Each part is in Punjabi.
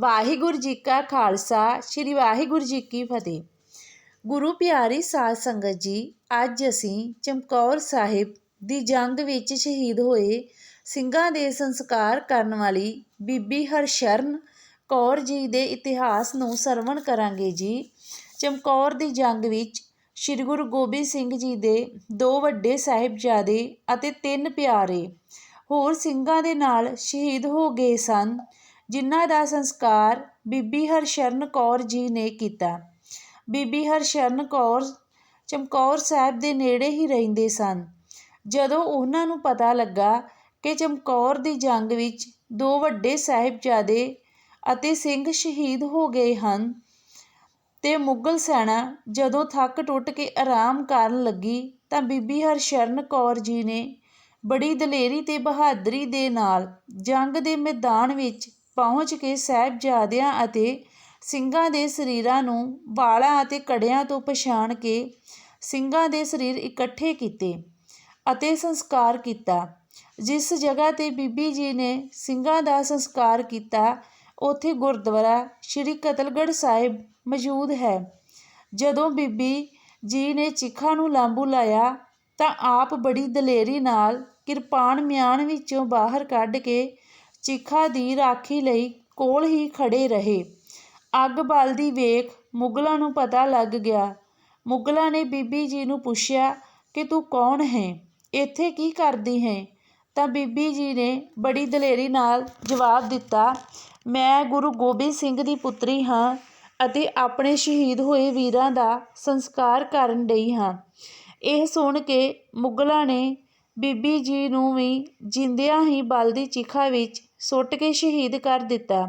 ਵਾਹਿਗੁਰੂ ਜੀ ਕਾ ਖਾਲਸਾ, ਸ੍ਰੀ ਵਾਹਿਗੁਰੂ ਜੀ ਕੀ ਫਤਿਹ। ਗੁਰੂ ਪਿਆਰੀ ਸਾਧ ਸੰਗਤ ਜੀ, ਅੱਜ ਅਸੀਂ ਚਮਕੌਰ ਸਾਹਿਬ ਦੀ ਜੰਗ ਵਿੱਚ ਸ਼ਹੀਦ ਹੋਏ ਸਿੰਘਾਂ ਦੇ ਸੰਸਕਾਰ ਕਰਨ ਵਾਲੀ ਬੀਬੀ ਹਰਸ਼ਰਨ ਕੌਰ ਜੀ ਦੇ ਇਤਿਹਾਸ ਨੂੰ ਸਰਵਣ ਕਰਾਂਗੇ ਜੀ। ਚਮਕੌਰ ਦੀ ਜੰਗ ਵਿੱਚ ਸ੍ਰੀ ਗੁਰੂ ਗੋਬਿੰਦ ਸਿੰਘ ਜੀ ਦੇ ਦੋ ਵੱਡੇ ਸਾਹਿਬਜ਼ਾਦੇ ਅਤੇ ਤਿੰਨ ਪਿਆਰੇ ਹੋਰ ਸਿੰਘਾਂ ਦੇ ਨਾਲ ਸ਼ਹੀਦ ਹੋ ਗਏ ਸਨ। ਜਿਨ੍ਹਾਂ ਦਾ ਸੰਸਕਾਰ ਬੀਬੀ ਹਰਸ਼ਰਨ ਕੌਰ ਜੀ ਨੇ ਕੀਤਾ। ਬੀਬੀ ਹਰਸ਼ਰਨ ਕੌਰ ਚਮਕੌਰ ਸਾਹਿਬ ਦੇ ਨੇੜੇ ਹੀ ਰਹਿੰਦੇ ਸਨ। ਜਦੋਂ ਉਹਨਾਂ ਨੂੰ ਪਤਾ ਲੱਗਾ ਕਿ ਚਮਕੌਰ ਦੀ ਜੰਗ ਵਿੱਚ ਦੋ ਵੱਡੇ ਸਾਹਿਬਜ਼ਾਦੇ ਅਤੇ ਸਿੰਘ ਸ਼ਹੀਦ ਹੋ ਗਏ ਹਨ ਤੇ ਮੁਗਲ ਸੈਨਾ ਜਦੋਂ ਥੱਕ ਟੁੱਟ ਕੇ ਆਰਾਮ ਕਰਨ ਲੱਗੀ ਤਾਂ ਬੀਬੀ ਹਰਸ਼ਰਨ ਕੌਰ ਜੀ ਨੇ ਬੜੀ ਦਲੇਰੀ ਤੇ ਬਹਾਦਰੀ ਦੇ ਨਾਲ ਜੰਗ ਦੇ ਮੈਦਾਨ ਵਿੱਚ ਪਹੁੰਚ ਕੇ ਸਾਹਿਬਜ਼ਾਦਿਆਂ ਅਤੇ ਸਿੰਘਾਂ ਦੇ ਸਰੀਰਾਂ ਨੂੰ ਵਾਲਾਂ ਅਤੇ ਕੜਿਆਂ ਤੋਂ ਪਛਾਣ ਕੇ ਸਿੰਘਾਂ ਦੇ ਸਰੀਰ ਇਕੱਠੇ ਕੀਤੇ ਅਤੇ ਸੰਸਕਾਰ ਕੀਤਾ। ਜਿਸ ਜਗ੍ਹਾ ਤੇ ਬੀਬੀ ਜੀ ਨੇ ਸਿੰਘਾਂ ਦਾ ਸੰਸਕਾਰ ਕੀਤਾ, ਉੱਥੇ ਗੁਰਦੁਆਰਾ ਸ਼੍ਰੀ ਕਤਲਗੜ੍ਹ ਸਾਹਿਬ ਮੌਜੂਦ ਹੈ। ਜਦੋਂ ਬੀਬੀ ਜੀ ਨੇ ਚਿਖਾ ਨੂੰ ਲਾਂਬੂ ਲਾਇਆ, ਤਾਂ ਆਪ ਬੜੀ ਦਲੇਰੀ ਨਾਲ ਕਿਰਪਾਨ ਮਿਆਨ ਵਿੱਚੋਂ ਬਾਹਰ ਕੱਢ ਕੇ ਚਿਖਾ ਦੀ ਰਾਖੀ ਲਈ ਕੋਲ ਹੀ ਖੜ੍ਹੇ ਰਹੇ। ਅੱਗ ਬਲਦੀ ਵੇਖ ਮੁਗਲਾਂ ਨੂੰ ਪਤਾ ਲੱਗ ਗਿਆ। ਮੁਗਲਾਂ ਨੇ ਬੀਬੀ ਜੀ ਨੂੰ ਪੁੱਛਿਆ ਕਿ ਤੂੰ ਕੌਣ ਹੈ? ਇੱਥੇ ਕੀ ਕਰਦੀ ਹੈ? ਤਾਂ ਬੀਬੀ ਜੀ ਨੇ ਬੜੀ ਦਲੇਰੀ ਨਾਲ ਜਵਾਬ ਦਿੱਤਾ, ਮੈਂ ਗੁਰੂ ਗੋਬਿੰਦ ਸਿੰਘ ਦੀ ਪੁੱਤਰੀ ਹਾਂ ਅਤੇ ਆਪਣੇ ਸ਼ਹੀਦ ਹੋਏ ਵੀਰਾਂ ਦਾ ਸੰਸਕਾਰ ਕਰਨ ਡਈ ਹਾਂ। ਇਹ ਸੁਣ ਕੇ ਮੁਗਲਾਂ ਨੇ ਬੀਬੀ ਜੀ ਨੂੰ ਵੀ ਜਿੰਦਿਆਂ ਹੀ ਬਲਦੀ ਚਿਖਾ ਵਿੱਚ ਸੁੱਟ ਕੇ ਸ਼ਹੀਦ ਕਰ ਦਿੱਤਾ।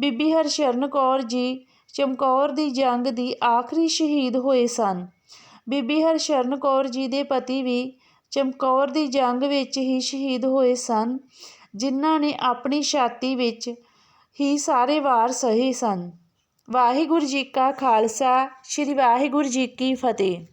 ਬੀਬੀ ਹਰਸ਼ਰਨ ਕੌਰ ਜੀ ਚਮਕੌਰ ਦੀ ਜੰਗ ਦੀ ਆਖਰੀ ਸ਼ਹੀਦ ਹੋਏ ਸਨ। ਬੀਬੀ ਹਰਸ਼ਰਨ ਕੌਰ ਜੀ ਦੇ ਪਤੀ ਵੀ ਚਮਕੌਰ ਦੀ ਜੰਗ ਵਿੱਚ ਹੀ ਸ਼ਹੀਦ ਹੋਏ ਸਨ, ਜਿਨ੍ਹਾਂ ਨੇ ਆਪਣੀ ਛਾਤੀ ਵਿੱਚ ਹੀ ਸਾਰੇ ਵਾਰ ਸਹੀ ਸਨ। ਵਾਹਿਗੁਰੂ ਜੀ ਕਾ ਖਾਲਸਾ, ਸ੍ਰੀ ਵਾਹਿਗੁਰੂ ਜੀ ਕੀ ਫਤਿਹ।